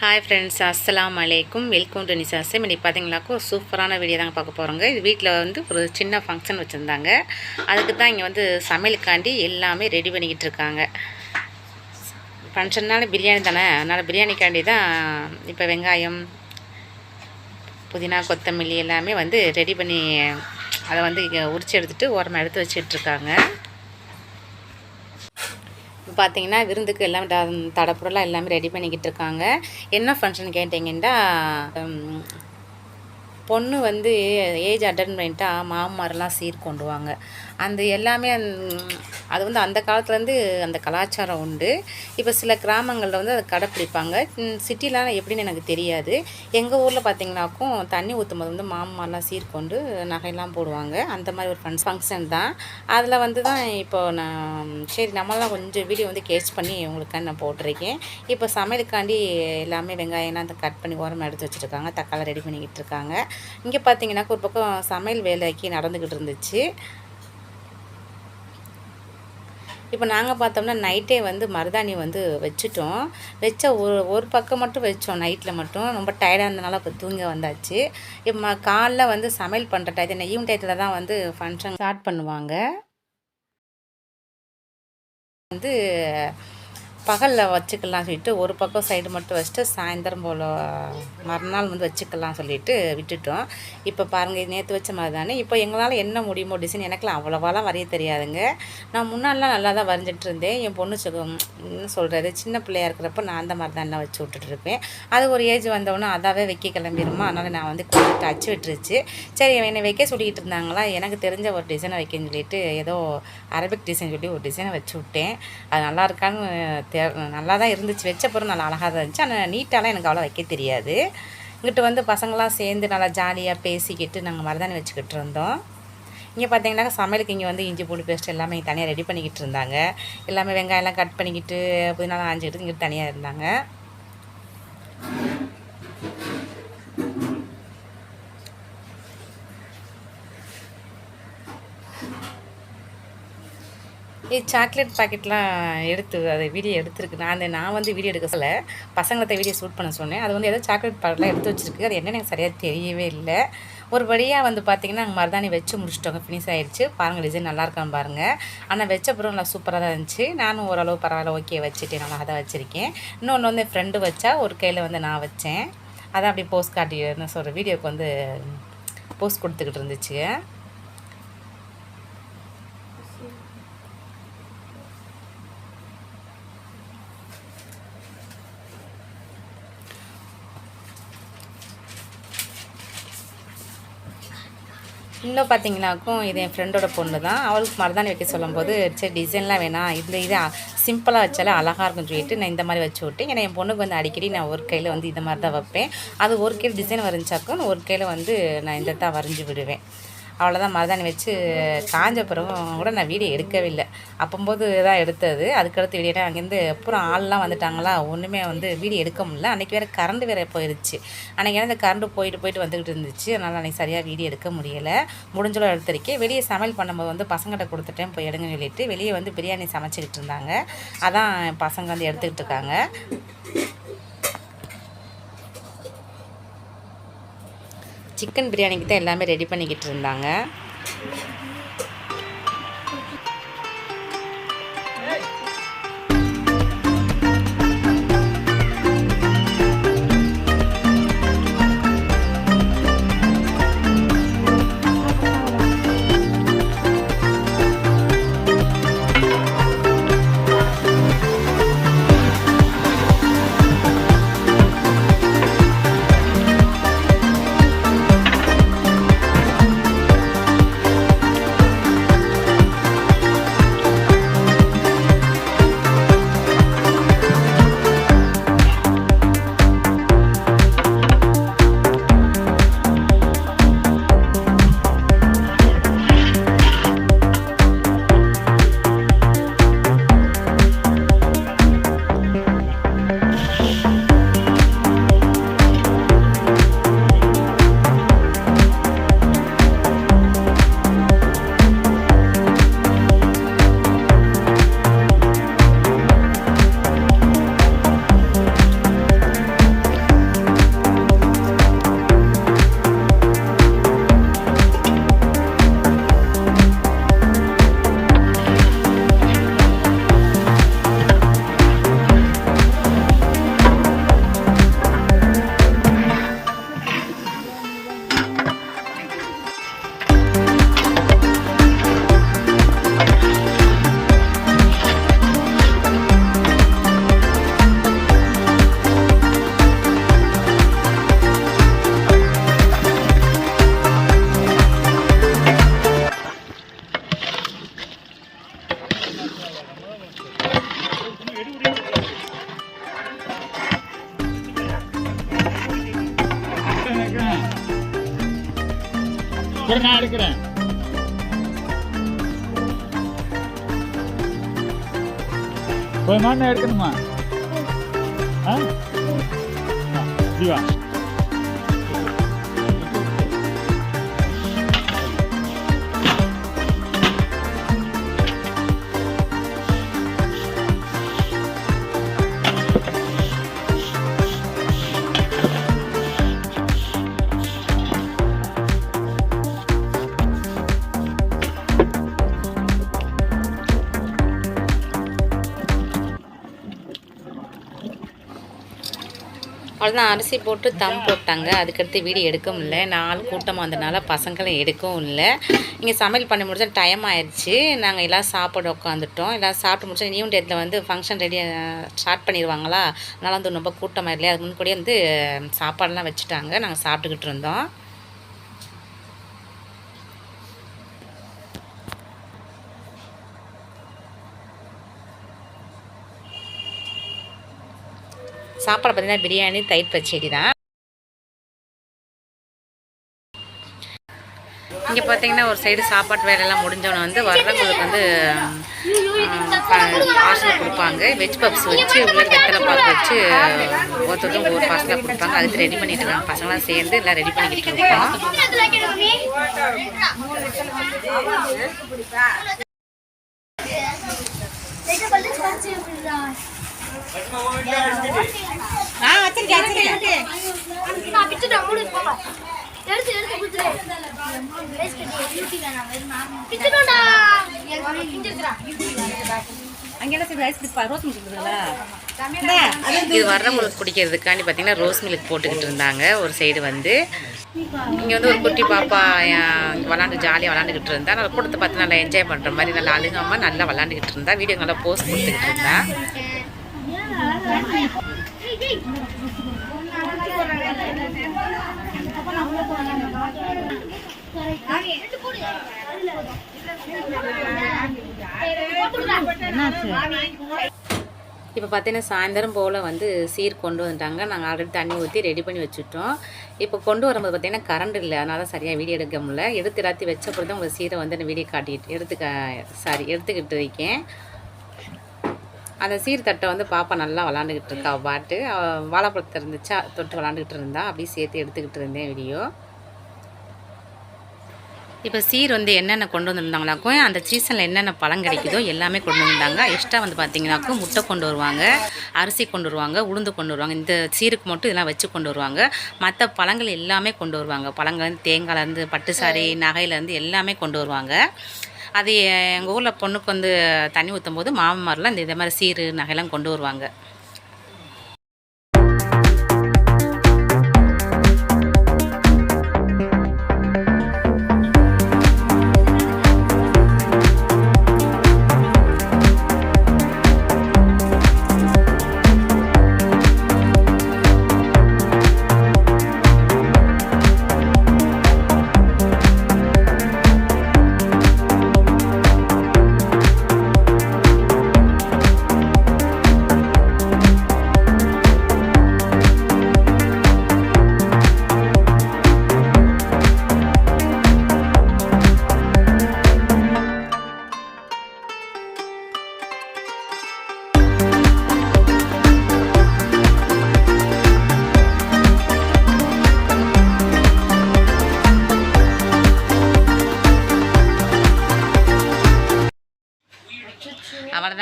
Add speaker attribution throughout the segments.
Speaker 1: Hi friends அஸ்லாம் அலைக்கும் welcome to நிசாசம் இன்னைக்கு பார்த்தீங்கன்னாக்கோ சூப்பரான வீடியோ தாங்க பார்க்க போகிறோங்க இது வீட்டில் வந்து ஒரு சின்ன ஃபங்க்ஷன் வச்சுருந்தாங்க. அதுக்கு தான் இங்கே வந்து சமையலுக்காண்டி எல்லாமே ரெடி பண்ணிக்கிட்டு இருக்காங்க. ஃபங்க்ஷன்னால பிரியாணி தானே? அதனால் பிரியாணிக்காண்டி தான் இப்போ வெங்காயம் புதினா கொத்தமல்லி எல்லாமே வந்து ரெடி பண்ணி அதை வந்து இங்கே உரிச்சு எடுத்துகிட்டு ஓரமாக எடுத்து வச்சிட்ருக்காங்க பார்த்தீங்கன்னா விருந்துக்கு எல்லாம் தடப்புடலாம் எல்லாமே ரெடி பண்ணிக்கிட்டு இருக்காங்க. என்ன ஃபங்க்ஷன் கேட்டிங்கன்னா பொண்ணு வந்து ஏஜ் அட்டன் பண்ணிட்டால் மாமன்மாரெல்லாம் சீர் கொண்டு வாங்க அந்த எல்லாமே அது வந்து அந்த காலத்துலேருந்து அந்த கலாச்சாரம் உண்டு. இப்போ சில கிராமங்களில் வந்து அதை கடைப்பிடிப்பாங்க. சிட்டிலாம் எப்படின்னு எனக்கு தெரியாது. எங்கள் ஊரில் பார்த்தீங்கன்னாக்கும் தண்ணி ஊற்றும் போது வந்து மாமன்மாரெலாம் சீர் கொண்டு நகையெல்லாம் போடுவாங்க. அந்த மாதிரி ஒரு ஃபன் ஃபங்க்ஷன் தான். அதில் வந்து தான் இப்போ நான் சரி நம்மளாம் கொஞ்சம் வீடியோ வந்து கேட்ச் பண்ணி உங்களுக்காண்டி நான் போட்டிருக்கேன். இப்போ சமையலுக்காண்டி எல்லாமே வெங்காயம்லாம் அந்த கட் பண்ணி ஓரமாக எடுத்து வச்சுருக்காங்க. தக்காளி ரெடி பண்ணிக்கிட்டு இருக்காங்க. இங்கே பார்த்தீங்கன்னாக்கா ஒரு பக்கம் சமையல் வேலைக்கு நடந்துக்கிட்டு இருந்துச்சு. இப்போ நாங்கள் பார்த்தோம்னா நைட்டே வந்து மருதாணி வந்து வச்சுட்டோம். வச்ச ஒரு ஒரு பக்கம் மட்டும் வச்சோம் நைட்டில் மட்டும். ரொம்ப டயர்டாக இருந்தனால இப்போ தூங்க வந்தாச்சு. இப்போ காலைல வந்து சமையல் பண்ணுற டயத்தில் ஈவினிங் டயத்தில் தான் வந்து ஃபங்க்ஷன் ஸ்டார்ட் பண்ணுவாங்க. வந்து பகலில் வச்சுக்கலாம் சொல்லிட்டு ஒரு பக்கம் சைடு மட்டும் வச்சுட்டு சாயந்தரம் போல் மறுநாள் வந்து வச்சுக்கலாம் சொல்லிட்டு விட்டுட்டோம். இப்போ பாருங்கள் நேற்று வச்ச மாதிரி தானே இப்போ எங்களால் என்ன முடியுமோ டிசைன் எனக்குலாம் அவ்வளோவாலாம் வரைய தெரியாதுங்க. நான் முன்னாடிலாம் நல்லா தான் வரைஞ்சிட்டு இருந்தேன். என் பொண்ணு சுகம் என்ன சொல்கிறது சின்ன பிள்ளையா இருக்கிறப்ப நான் அந்த மாதிரி தான் வச்சு விட்டுட்டு இருப்பேன். அது ஒரு ஏஜ் வந்தவொடனே அதாவே வைக்க கிளம்பிடுமா அதனால் நான் வந்து கொஞ்சம் அச்சு விட்டுருச்சு. சரி என்னை வைக்க சொல்லிக்கிட்டு இருந்தாங்களா? எனக்கு தெரிஞ்ச ஒரு டிசைனை வைக்கன்னு சொல்லிட்டு ஏதோ அரபிக் டிசைன் சொல்லி ஒரு டிசைனை வச்சு விட்டேன். அது நல்லா இருக்கான்னு நல்லா தான் இருந்துச்சு. வச்ச பிறகு நல்லா அழகாக தான் இருந்துச்சு. ஆனால் நீட்டாலாம் எனக்கு அவ்வளோ வைக்க தெரியாது. இங்கிட்டு வந்து பசங்களாம் சேர்ந்து நல்லா ஜாலியாக பேசிக்கிட்டு நாங்கள் மருதாணி வச்சுக்கிட்டு இருந்தோம். இங்கே பார்த்தீங்கன்னா சமையலுக்கு இங்கே வந்து இஞ்சி பூண்டு பேஸ்ட் எல்லாமே தனியாக ரெடி பண்ணிக்கிட்டு இருந்தாங்க. எல்லாமே வெங்காயம்லாம் கட் பண்ணிக்கிட்டு புதினாலாம் ஆஞ்சிக்கிட்டு இங்கிட்டு தனியாக இருந்தாங்க. சாக்லேட் பாக்கெட்லாம் எடுத்து அது வீடியோ எடுத்துருக்கு. நான் அந்த நான் வந்து வீடியோ எடுக்க சொல்ல பசங்களை வீடியோ ஷூட் பண்ண சொன்னேன். அது வந்து ஏதோ சாக்லேட் பாக்கெட்லாம் எடுத்து வச்சிருக்கு. அது என்னென்னு எனக்கு சரியாக தெரியவே இல்லை. ஒரு வழியாக வந்து பார்த்தீங்கன்னா நாங்கள் மருதாணி வச்சு முடிச்சிட்டோங்க. ஃபினிஷ் ஆகிடுச்சு பாருங்கள் டிசைன் நல்லா இருக்கான்னு பாருங்கள் ஆனால் வச்ச அப்புறம் நல்லா சூப்பராக தான் இருந்துச்சு. நானும் ஓரளவு பரவாயில்ல ஓகே வச்சுட்டேன். நல்லா அதை வச்சுருக்கேன். இன்னொன்று வந்து என் ஃப்ரெண்டு வச்சா ஒரு கையில் வந்து நான் வச்சேன். அதான் அப்படி போஸ்ட் காட்டி என்ன சொல்கிற வீடியோவுக்கு வந்து போஸ்ட் கொடுத்துக்கிட்டு இருந்துச்சு. இன்னும் பார்த்தீங்கன்னாக்கும் இது என் ஃப்ரெண்டோட பொண்ணு தான். அவளுக்கு மருதாணி வைக்க சொல்லும்போது சரி டிசைன்லாம் வேணாம். இதில் இது சிம்பிளாக வச்சாலே அழகாக இருக்கும்னு சொல்லிட்டு நான் இந்த மாதிரி வச்சு விட்டேன். ஏன்னா என் பொண்ணுக்கு வந்து அடிக்கடி நான் ஒரு கையில் வந்து இந்த மாதிரி தான் வைப்பேன். அது ஒரு கையில் டிசைன் வரைஞ்சாக்கும் ஒரு கையில் வந்து நான் இந்த தான் வரைஞ்சி விடுவேன். அவ்வளோதான் மருதாணி வச்சு காஞ்ச பிறகும் கூட நான் வீடியோ எடுக்கவே இல்லை அப்போம்போது தான் எடுத்தது. அதுக்கடுத்து வீடியோ அங்கேருந்து அப்புறம் ஆள்லாம் வந்துட்டாங்களா? ஒன்றுமே வந்து வீடியோ எடுக்க முடியல. அன்றைக்கி வேறு கரண்ட் வேறு போயிடுச்சு அன்றைக்கி அந்த கரண்ட் போயிட்டு போயிட்டு வந்துக்கிட்டு இருந்துச்சு. அதனால் அன்றைக்கி சரியாக வீடியோ எடுக்க முடியலை. முடிஞ்சளவு எடுத்திருக்கேன். வெளியே சமையல் பண்ணும்போது வந்து பசங்கிட்ட கொடுத்துட்டேன் போய் எடுங்கன்னு சொல்லிட்டு வெளியே வந்து பிரியாணி சமைச்சிக்கிட்டு இருந்தாங்க. அதான் பசங்க வந்து எடுத்துக்கிட்டு இருக்காங்க. சிக்கன் பிரியாணிக்கு தான் எல்லாமே ரெடி பண்ணிக்கிட்டு இருந்தாங்க.
Speaker 2: கூட நான் எடுக்கிறேன். போய் நான் எடுக்கணுமா? ஆ? ஜீவா
Speaker 1: அவ்வளோதான் அரிசி போட்டு தம் போட்டாங்க. அதுக்கடுத்து வீடு எடுக்க முடியல நாள் கூட்டமாக வந்ததுனால பசங்களும் எடுக்கவும் இல்லை. இங்கே சமையல் பண்ணி முடிச்சா டைம் ஆயிடுச்சு. நாங்கள் எல்லாம் சாப்பாடு உட்காந்துட்டோம் எல்லாம் சாப்பிட்டு முடிச்சா நியூ டேட்டில் வந்து ஃபங்க்ஷன் ரெடி ஸ்டார்ட் பண்ணிடுவாங்களா? அதனால் வந்து ரொம்ப கூட்டமாக இல்லையா? அதுக்கு முன்கூடியே வந்து சாப்பாடெல்லாம் வச்சுட்டாங்க. நாங்கள் சாப்பிட்டுக்கிட்டு இருந்தோம். சாப்பாடு பார்த்தீங்கன்னா பிரியாணி தயிர் பச்சடி தான். இங்கே பார்த்தீங்கன்னா ஒரு சைடு சாப்பாட்டு வேலையெல்லாம் முடிஞ்சவன வந்து வர்றவங்களுக்கு வந்து பார்சல் கொடுப்பாங்க. வெஜ் பப்ஸ் வச்சு உள்ள வெத்தலை பாக்கு வச்சு ஒருத்தருக்கும் ஒவ்வொரு பார்சலாக கொடுப்பாங்க. அதுக்கு ரெடி பண்ணிட்டு இருக்காங்க. பசங்களாம் சேர்ந்து எல்லாம் ரெடி பண்ணிக்கிட்டு இருக்கோம்.
Speaker 3: ஆ வச்சிருக்கேன் வச்சிருக்கேன்.
Speaker 4: நான் பிச்சுட்டேன் மூணு போங்க எடுத்து எடுத்து குடுத்துரு ரைஸ் கட்டி டியூட்டி வேணாம் வெறும் நார்மல் பிச்சுட்டோம்டா பிஞ்சிருக்கா
Speaker 3: அங்கே என்ன செய்யுது ஐஸ் கிரீம் ரோஸ் மில்க் இருக்குதுல்ல
Speaker 1: இது வர்றவங்களுக்கு குடிக்கிறதுக்காண்டி பார்த்தீங்கன்னா ரோஸ் மில்க் போட்டுக்கிட்டு இருந்தாங்க ஒரு சைடு வந்து. இங்கே வந்து ஒரு குட்டி பாப்பா விளாண்டு ஜாலியாக விளாண்டுக்கிட்டு இருந்தா. நல்லா கூட்டத்தை பார்த்து நல்லா என்ஜாய் பண்ணுற மாதிரி நல்லா அழுகாமல் நல்லா விளாண்டுக்கிட்டு இருந்தா. வீடியோ நல்லா போஸ்ட் கொடுத்துக்கிட்டு இருந்தா.
Speaker 3: என்னாச்சு
Speaker 1: இப்போ பார்த்தீங்கன்னா சாயந்தரம் போல் வந்து சீர் கொண்டு வந்துட்டாங்க. நாங்கள் ஆல்ரெடி தண்ணி ஊற்றி ரெடி பண்ணி வச்சுட்டோம். இப்போ கொண்டு வரும்போது பார்த்திங்கன்னா கரண்ட் இல்லை. அதனால சரியாக வீடியோ எடுக்க முடியல. எடுத்து எல்லாத்தையும் வச்ச தான் உங்கள் சீரை வந்து நான் வீடியோ காட்டிட்டு எடுத்து சாரி எடுத்துக்கிட்டு இருக்கேன். அந்த சீர் தட்டை வந்து பாப்பா நல்லா விளாண்டுக்கிட்டு இருக்கா பாட்டு. வாழைப்பழத்தை இருந்துச்சா தொட்டு விளாண்டுக்கிட்டு இருந்தா அப்படியே சேர்த்து எடுத்துக்கிட்டு இருந்தேன் வீடியோ இப்போ சீர் வந்து என்னென்ன கொண்டு வந்திருந்தாங்கனாக்கும் அந்த சீசனில் என்னென்ன பழம் கிடைக்குதோ எல்லாமே கொண்டு வந்தாங்க எக்ஸ்ட்ரா வந்து பார்த்தீங்கன்னாக்கும் முட்டை கொண்டு வருவாங்க அரிசி கொண்டு வருவாங்க உளுந்து கொண்டு வருவாங்க. இந்த சீருக்கு மட்டும் இதெல்லாம் வச்சு கொண்டு வருவாங்க. மற்ற பழங்கள் எல்லாமே கொண்டு வருவாங்க. பழங்கள் தேங்காயிலேருந்து பட்டு சாரி நகையிலேருந்து எல்லாமே கொண்டு வருவாங்க. அது எங்கள் ஊரில் பொண்ணுக்கு வந்து தண்ணி ஊற்றும் போது மாமன்மாரெலாம் இந்த இதே மாதிரி சீரு நகையெல்லாம் கொண்டு வருவாங்க.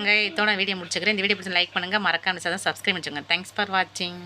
Speaker 1: அவ்வளோதாங்க இதோட வீடியோ முடிச்சுக்கிறேன். இந்த வீடியோ பிடிச்சி லைக் பண்ணுங்கள் மறக்காம சப்ஸ்கிரைப் பண்ணிச்சுங்க தேங்க்ஸ் ஃபார் வாட்சிங்